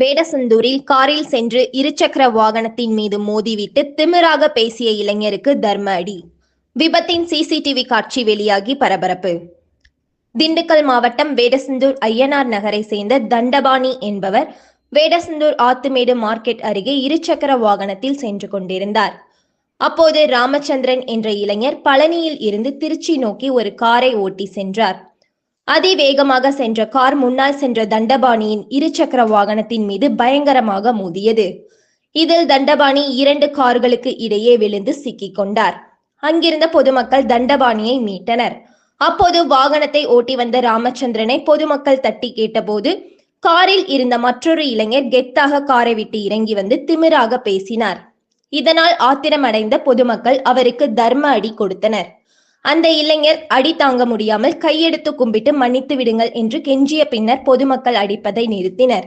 வேடசந்தூரில் காரில் சென்று இருசக்கர வாகனத்தின் மீது மோதிவிட்டு திமிராக பேசிய இளைஞருக்கு தர்ம அடி விபத்தின் சிசிடிவி காட்சி வெளியாகி பரபரப்பு. திண்டுக்கல் மாவட்டம் வேடசந்தூர் ஐயனார் நகரை சேர்ந்த தண்டபாணி என்பவர் வேடசந்தூர் ஆத்துமேடு மார்க்கெட் அருகே இருசக்கர வாகனத்தில் சென்று கொண்டிருந்தார். அப்போது ராமச்சந்திரன் என்ற இளைஞர் பழனியில் இருந்து திருச்சி நோக்கி ஒரு காரை ஓட்டி சென்றார். அதிவேகமாக சென்ற கார் முன்னால் சென்ற தண்டபாணியின் இருசக்கர வாகனத்தின் மீது பயங்கரமாக மோதியது. இதில் தண்டபாணி இரண்டு கார்களுக்கு இடையே விழுந்து சிக்கிக் கொண்டார். அங்கிருந்த பொதுமக்கள் தண்டபாணியை மீட்டனர். அப்போது வாகனத்தை ஓட்டி வந்த ராமச்சந்திரனை பொதுமக்கள் தட்டி கேட்டபோது காரில் இருந்த மற்றொரு இளைஞர் கெத்தாக காரை விட்டு இறங்கி வந்து திமிராக பேசினார். இதனால் ஆத்திரமடைந்த பொதுமக்கள் அவருக்கு தர்ம அடி கொடுத்தனர். அந்த இளைஞர் அடி தாங்க முடியாமல் கையெடுத்து கும்பிட்டு மன்னித்து விடுங்கள் என்று கெஞ்சிய பின்னர் பொதுமக்கள் அடிப்பதை நிறுத்தினர்.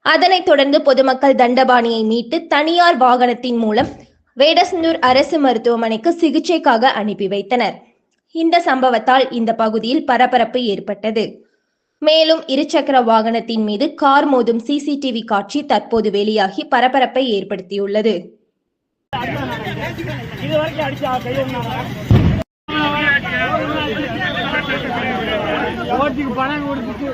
அதனைத் தொடர்ந்து பொதுமக்கள் தண்டபாணியை மீட்டு தனியார் வாகனத்தின் மூலம் வேடசந்தூர் அரசு மருத்துவமனைக்கு சிகிச்சைக்காக அனுப்பி வைத்தனர். இந்த சம்பவத்தால் இந்த பகுதியில் பரபரப்பு ஏற்பட்டது. மேலும் இருசக்கர வாகனத்தின் மீது கார் மோதும் சிசிடிவி காட்சி தற்போது வெளியாகி பரபரப்பை ஏற்படுத்தியுள்ளது. ஓட்டுக்கு பணம் கொடுத்துட்டு